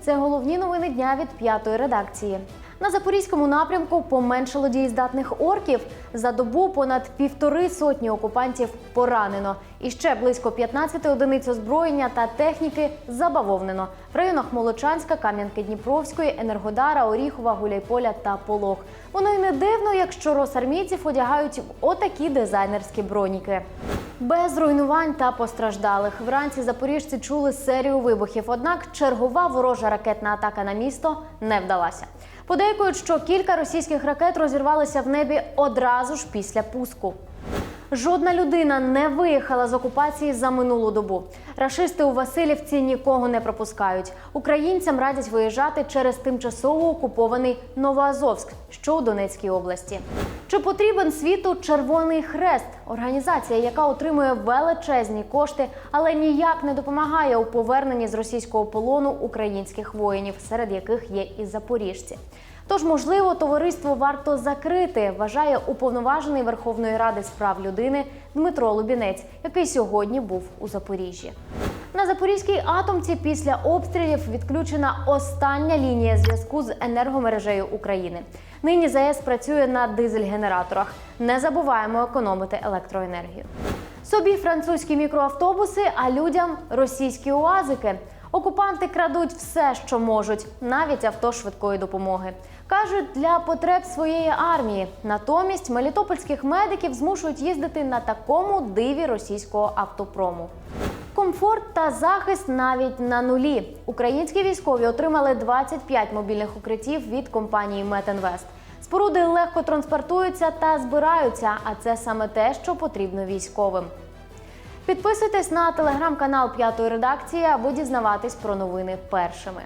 Це головні новини дня від п'ятої редакції. На запорізькому напрямку поменшало дієздатних орків. За добу понад півтори сотні окупантів поранено. І ще близько 15 одиниць озброєння та техніки забавовнено в районах Молочанська, Кам'янки-Дніпровської, Енергодара, Оріхова, Гуляйполя та Полог. Воно й не дивно, якщо росармійців одягають в отакі дизайнерські броніки. Без руйнувань та постраждалих вранці запоріжці чули серію вибухів. Однак чергова ворожа ракетна атака на місто не вдалася. Подейкують, що кілька російських ракет розірвалися в небі одразу ж після пуску. Жодна людина не виїхала з окупації за минулу добу. Рашисти у Васильівці нікого не пропускають. Українцям радять виїжджати через тимчасово окупований Новоазовськ, що у Донецькій області. Чи потрібен світу Червоний Хрест? Організація, яка отримує величезні кошти, але ніяк не допомагає у поверненні з російського полону українських воїнів, серед яких є і запоріжці. Тож, можливо, товариство варто закрити, вважає уповноважений Верховної Ради з прав людини Дмитро Лубінець, який сьогодні був у Запоріжжі. На запорізькій атомці після обстрілів відключена остання лінія зв'язку з енергомережею України. Нині ЗАЕС працює на дизель-генераторах. Не забуваємо економити електроенергію. Собі французькі мікроавтобуси, а людям російські уазики. Окупанти крадуть все, що можуть, навіть авто швидкої допомоги. Кажуть, для потреб своєї армії. Натомість мелітопольських медиків змушують їздити на такому диві російського автопрому. Комфорт та захист навіть на нулі. Українські військові отримали 25 мобільних укриттів від компанії Метинвест. Споруди легко транспортуються та збираються, а це саме те, що потрібно військовим. Підписуйтесь на телеграм-канал П'ятої редакції, аби дізнаватись про новини першими.